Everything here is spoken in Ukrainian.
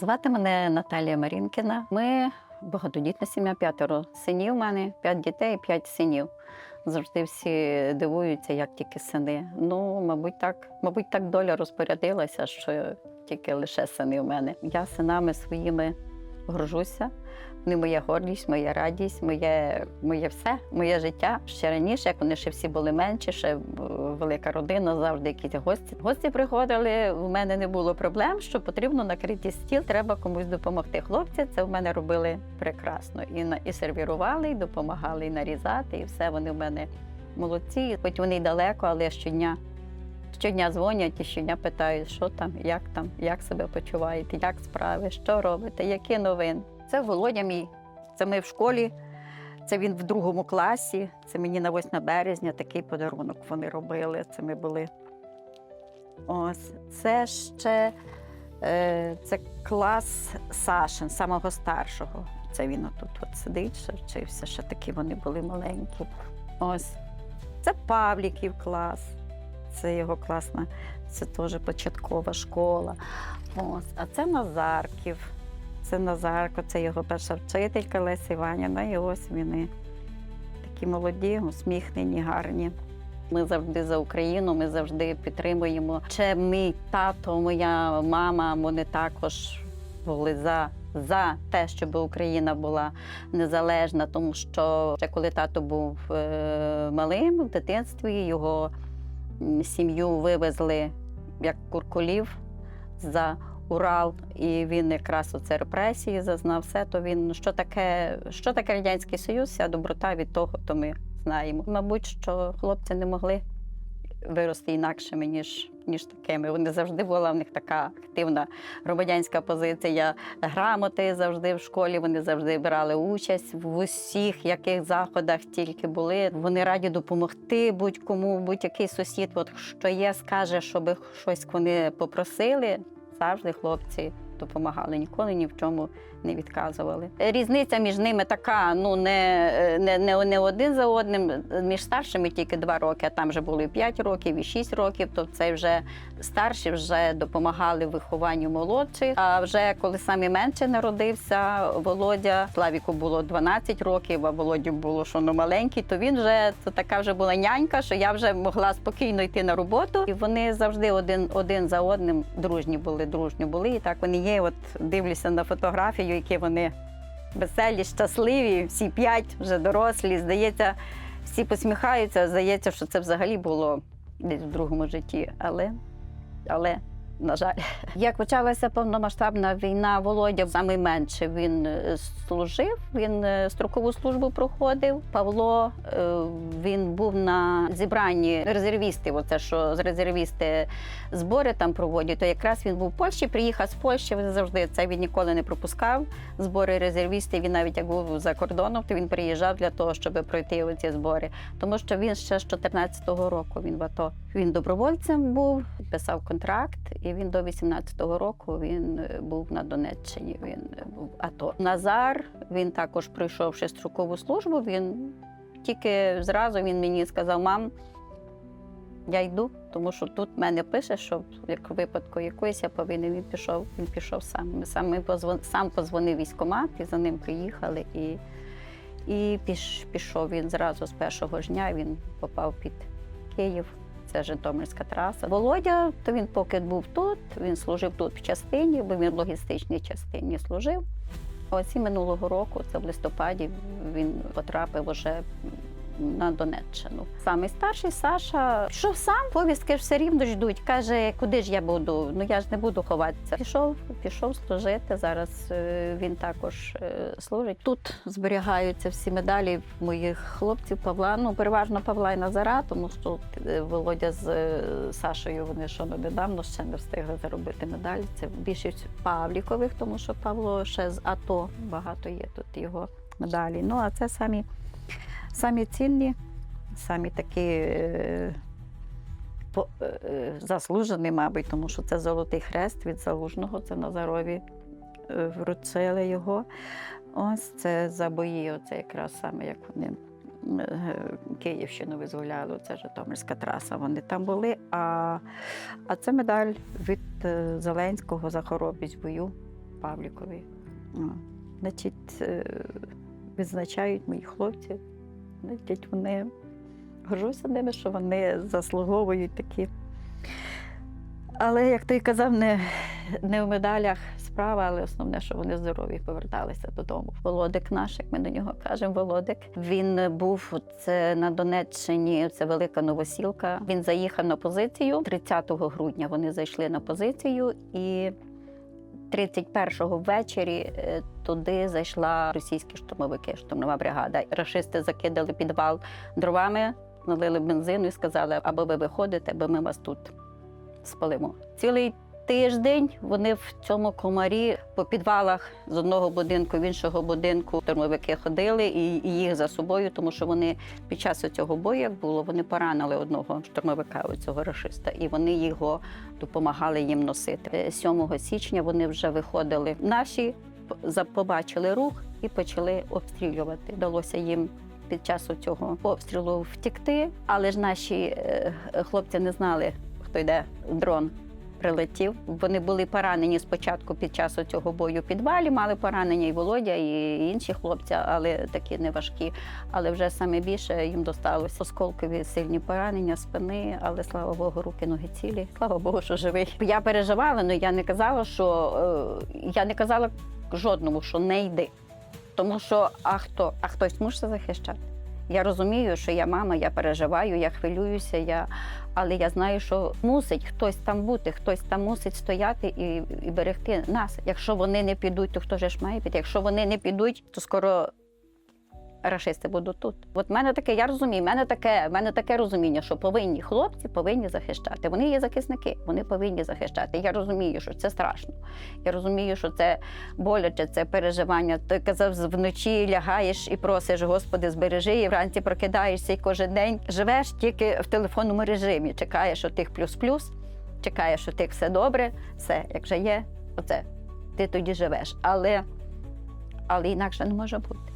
Звати мене Наталія Марінкіна. Ми багатодітна сім'я, п'ятеро синів. У мене п'ять дітей, п'ять синів. Завжди всі дивуються, як тільки сини. Ну, мабуть, так, мабуть, так доля розпорядилася, що тільки лише сини у мене. Я синами своїми горжуся. Вони моя гордість, моя радість, моє, моє все, моє життя. Ще раніше, як вони ще всі були менші, ще е, велика родина, завжди якісь гості. Гості приходили. У мене не було проблем, що потрібно накрити стіл, треба комусь допомогти. Хлопці це в мене робили прекрасно. І на і сервірували, і допомагали і нарізати, і все вони в мене молодці. Хоч вони й далеко, але щодня. Щодня дзвонять і щодня питають, що там, як там, як себе почуваєте, як справи, що робите, які новини. Це Володя мій. Це ми в школі, це він в другому класі. Це мені на 8 березня такий подарунок вони робили. Це ми були. Ось це ще е, це клас Сашин, самого старшого. Це він отут от сидить, ще вчився, ще такі вони були маленькі. Ось. Це Павліків клас. Це його класна, це теж початкова школа. Ось. А це Назарків. Це Назарко, це його перша вчителька Леся Іванівна. І ось вони такі молоді, усміхнені, гарні. Ми завжди за Україну, ми завжди підтримуємо. Ще мій тато, моя мама, вони також були за. За те, щоб Україна була незалежна, тому що ще коли тато був е, малим в дитинстві, його сім'ю вивезли як куркулів за Урал, і він якраз оце репресії зазнав все. То він що таке, що таке радянський союз, вся доброта від того, то ми знаємо. Мабуть, що хлопці не могли вирости інакшими, ніж, ніж такими. Вони завжди була в них така активна громадянська позиція. Грамоти завжди в школі. Вони завжди брали участь в усіх яких заходах тільки були. Вони раді допомогти будь-кому, будь-який сусід, от що є, скаже, щоб щось вони попросили. Завжди хлопці допомагали, ніколи ні в чому не відказували. Різниця між ними така: ну не, не, не, не один за одним. Між старшими тільки два роки, а там вже було і 5 років, і 6 років. Тобто це вже старші вже допомагали вихованню молодших. А вже коли самі менше народився, Володя Славіку було 12 років, а Володі було що ну, маленький, то він вже то така вже була нянька, що я вже могла спокійно йти на роботу. І вони завжди один, один за одним дружні були, дружні були. І так вони є. От дивлюся на фотографію, які вони веселі, щасливі, всі п'ять вже дорослі. Здається, всі посміхаються. Здається, що це взагалі було десь в другому житті. Але, але на жаль, як почалася повномасштабна війна, Володя найменше він е, служив. Він е, строкову службу проходив. Павло е, він був на зібранні резервістів. Оце що резервісти збори там проводять. То якраз він був в Польщі, приїхав з Польщі. Він завжди це він ніколи не пропускав. Збори резервістів. Він навіть як був за кордоном, то він приїжджав для того, щоб пройти ці збори. Тому що він ще з 14-го року він в АТО. Він добровольцем був, підписав контракт, і він до 18-го року він е, був на Донеччині. Він е, був АТО. Назар він також пройшовши строкову службу. Він тільки зразу він мені сказав: мам, я йду, тому що тут мене пише, що як випадку якоїсь я повинен. Він пішов, він пішов сам. Сам, ми позвон, сам позвонив військкомат, і за ним приїхали. І, і піш, пішов він зразу з першого ж дня. Він попав під Київ. Це Житомирська траса. Володя, то він поки був тут, він служив тут в частині, бо він в логістичній частині служив. Ось і минулого року, це в листопаді, він потрапив уже на Донеччину. Самий старший Саша пішов сам, повістки ж все рівно ждуть. Каже, куди ж я буду? Ну я ж не буду ховатися. Пішов, пішов служити. Зараз е, він також е, служить. Тут зберігаються всі медалі моїх хлопців Павла. Ну переважно Павла і Назара, тому що е, Володя з Сашою вони що ну, недавно ще не встигли заробити медаль. Це більшість Павлікових, тому що Павло ще з АТО багато є тут його медалі. Ну а це самі. Самі цінні, самі такі е, е, заслужені, мабуть, тому що це золотий хрест від залужного, це Назарові е, вручили його. Ось це за бої, оце якраз саме як вони Київщину визволяли, це Житомирська траса. Вони там були. А, а це медаль від Зеленського за хоробрість бою. Павлікові. Значить, відзначають мої хлопці. Значить, вони горжуся ними, що вони заслуговують такі. Але, як той казав, не, не в медалях справа, але основне, що вони здорові поверталися додому. Володик наш, як ми до нього кажемо, Володик. Він був це на Донеччині, це велика новосілка. Він заїхав на позицію 30 грудня. Вони зайшли на позицію і. 31-го ввечері е, туди зайшла російські штурмовики, штурмова бригада. Рашисти закидали підвал дровами, налили бензину і сказали, або ви виходите, або ми вас тут спалимо. Цілий тиждень вони в цьому комарі по підвалах з одного будинку в іншого будинку штурмовики ходили і, їх за собою, тому що вони під час цього бою, як було, вони поранили одного штурмовика, цього рашиста, і вони його допомагали їм носити. Е, 7 січня вони вже виходили. Наші побачили рух і почали обстрілювати. Вдалося їм. Під час цього обстрілу втікти, але ж наші е, хлопці не знали, хто йде дрон. Прилетів. Вони були поранені спочатку під час цього бою в підвалі. Мали поранення і Володя, і інші хлопці, але такі не важкі. Але вже саме більше їм досталося осколкові сильні поранення спини, але слава Богу, руки, ноги цілі. Слава Богу, що живий. Я переживала, але я не казала, що е, я не казала жодному, що не йди. Тому що а хто? А хтось мусить захищати. Я розумію, що я мама, я переживаю, я хвилююся, я... але я знаю, що мусить хтось там бути, хтось там мусить стояти і, і берегти нас. Якщо вони не підуть, то хто ж має піти? Якщо вони не підуть, то скоро рашисти будуть тут. От мене таке, я розумію, в мене таке, в мене таке розуміння, що повинні хлопці повинні захищати. Вони є захисники, вони повинні захищати. Я розумію, що це страшно. Я розумію, що це боляче, це переживання. Ти казав, вночі лягаєш і просиш, Господи, збережи, і вранці прокидаєшся і кожен день живеш тільки в телефонному режимі. Чекаєш отих плюс-плюс, чекаєш, що тих все добре, все, як вже є, оце. Ти тоді живеш. Але, але інакше не може бути.